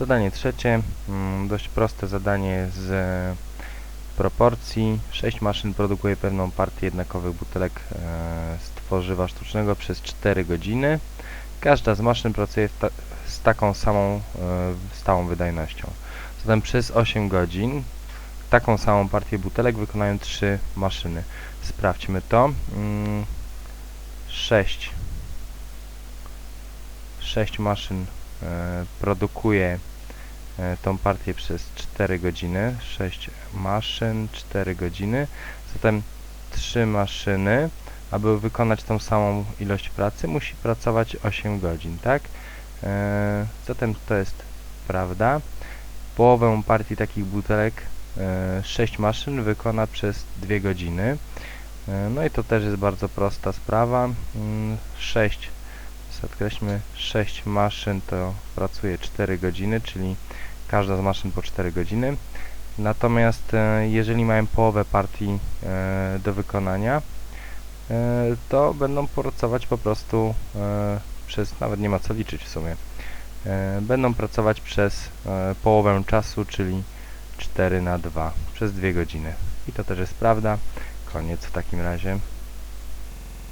Zadanie trzecie, mm, dość proste zadanie z e, proporcji. 6 maszyn produkuje pewną partię jednakowych butelek e, z tworzywa sztucznego przez 4 godziny. Każda z maszyn pracuje ta z taką samą e, stałą wydajnością. Zatem przez 8 godzin taką samą partię butelek wykonają 3 maszyny. Sprawdźmy to. Mm, 6 6 maszyn produkuje e, tą partię przez 4 godziny. 6 maszyn, 4 godziny. Zatem 3 maszyny, aby wykonać tą samą ilość pracy, musi pracować 8 godzin, tak? E, zatem to jest prawda. Połowę partii takich butelek e, 6 maszyn wykona przez 2 godziny. E, no i to też jest bardzo prosta sprawa. Mm, 6 Odkreślmy 6 maszyn to pracuje 4 godziny, czyli każda z maszyn po 4 godziny. Natomiast e, jeżeli mają połowę partii e, do wykonania, e, to będą pracować po prostu przez, nawet nie ma co liczyć w sumie, będą pracować przez połowę czasu, czyli 4 na 2, przez 2 godziny. I to też jest prawda. Koniec w takim razie.